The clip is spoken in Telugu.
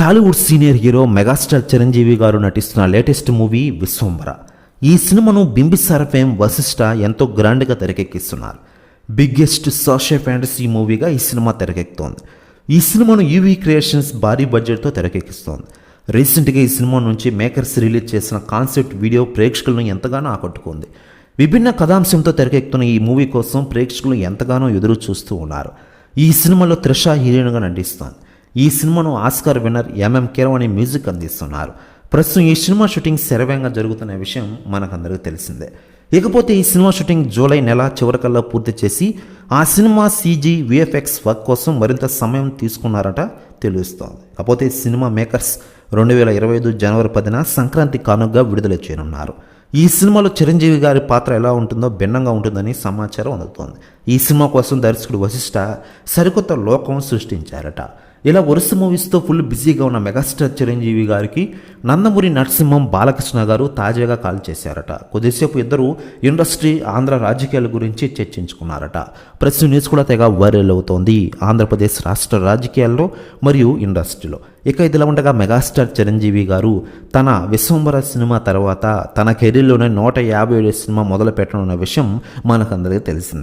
Tollywood senior hero megastar Chiranjeevi garu నటిస్తున్న లేటెస్ట్ మూవీ విశ్వంబర ఈ సినిమాను బింబిసార ఫేమ్ వశిష్ట ఎంతో గ్రాండ్గా తెరకెక్కిస్తున్నారు. బిగ్గెస్ట్ సోషల్ ఫ్యాంటసీ మూవీగా ఈ సినిమా తెరకెక్కుతోంది. ఈ సినిమాను యూవీ క్రియేషన్స్ భారీ బడ్జెట్తో తెరకెక్కిస్తోంది. రీసెంట్గా ఈ సినిమా నుంచి మేకర్స్ రిలీజ్ చేసిన కాన్సెప్ట్ వీడియో ప్రేక్షకులను ఎంతగానో ఆకట్టుకుంది. విభిన్న కథాంశంతో తెరకెక్కుతున్న ఈ మూవీ కోసం ప్రేక్షకులు ఎంతగానో ఎదురు చూస్తూ ఉన్నారు. ఈ సినిమాలో త్రిష హీరోయిన్గా నటిస్తోంది. ఈ సినిమాను Oscar winner MM Keeravani music అందిస్తున్నారు. ప్రస్తుతం ఈ సినిమా షూటింగ్ శరవేగంగా జరుగుతున్న విషయం మనకందరికీ తెలిసిందే. ఇకపోతే ఈ సినిమా షూటింగ్ జూలై నెల చివరికల్లా పూర్తి చేసి ఆ సినిమా సీజీ విఎఫ్ఎక్స్ వర్క్ కోసం మరింత సమయం తీసుకున్నారట తెలుస్తోంది. కాకపోతే సినిమా మేకర్స్ రెండు వేల ఇరవై ఐదు జనవరి పదిన సంక్రాంతి కానుకగా విడుదల చేయనున్నారు. ఈ సినిమాలో చిరంజీవి గారి పాత్ర ఎలా ఉంటుందో భిన్నంగా ఉంటుందని సమాచారం అందుతోంది. ఈ సినిమా కోసం దర్శకుడు వశిష్ఠ సరికొత్త లోకం సృష్టించారట. ఇలా వరుస మూవీస్తో ఫుల్ బిజీగా ఉన్న మెగాస్టార్ చిరంజీవి గారికి నందమూరి నరసింహం బాలకృష్ణ గారు తాజాగా కాల్ చేశారట. కొద్దిసేపు ఇద్దరు ఇండస్ట్రీ ఆంధ్ర రాజకీయాల గురించి చర్చించుకున్నారట. ప్రస్తుత న్యూస్ కూడా తెగ వైరల్ అవుతోంది. ఆంధ్రప్రదేశ్ రాష్ట్ర రాజకీయాల్లో మరియు ఇండస్ట్రీలో. ఇక ఇదిలా ఉండగా మెగాస్టార్ చిరంజీవి గారు తన విశ్వంబర సినిమా తర్వాత తన కెరీర్లోనే నూట యాభై ఏడు సినిమా మొదలు పెట్టనున్న విషయం మనకందరికీ తెలిసింది.